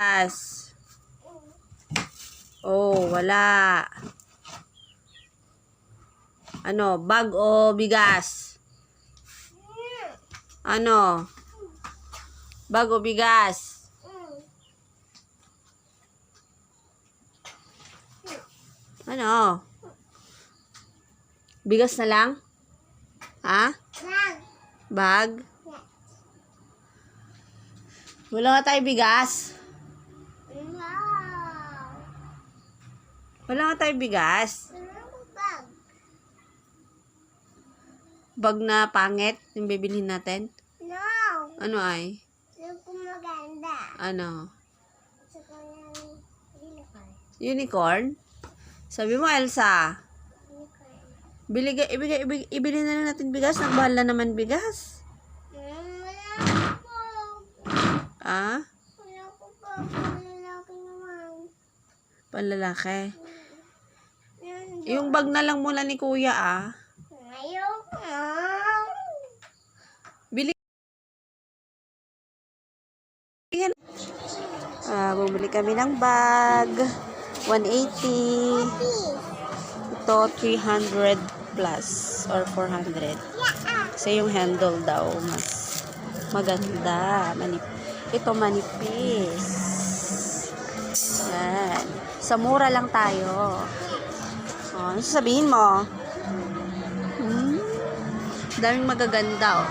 Bigas. Oh, wala. Ano, bag o bigas? Ano? Bag o bigas? Ano? Bigas na lang? Ha? Bag? Wala nga tayo bigas. Wala nga tayo bigas. Bag na pangit, yung bibilhin natin. No, Ano ay? yung kumaganda. Ano? Unicorn. Unicorn? Sabi mo, Elsa. Unicorn. Bili, ibigay, ibig, ibili na lang natin bigas. Nagbahal na naman bigas. Mm, wala po. Ah? Wala po po. Lalaki naman. Panlalaki. Yung bag na lang muna ni kuya ah. Ayoko. Bili. Ah, bumili kami ng bag. 180. Ito, 300 plus or 400. Kasi yung handle daw mas maganda. Manip ito manipis. Yan. Sa mura lang tayo. Oh, ano sasabihin mo? Hmm? Daming magaganda, oh.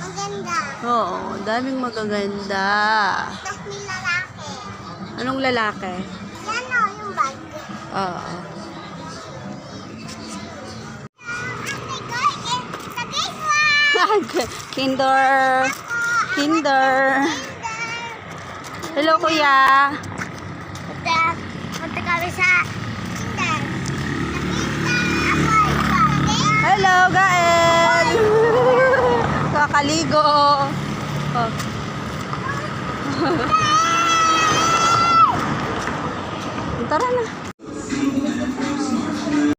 Maganda. Oo, daming magaganda. Tapos may lalaki. Anong lalaki? Yan o, yung bag. Oo. Gate Kinder. Kinder. Hello, kuya. Punta kami sa Kakaligo. Oh.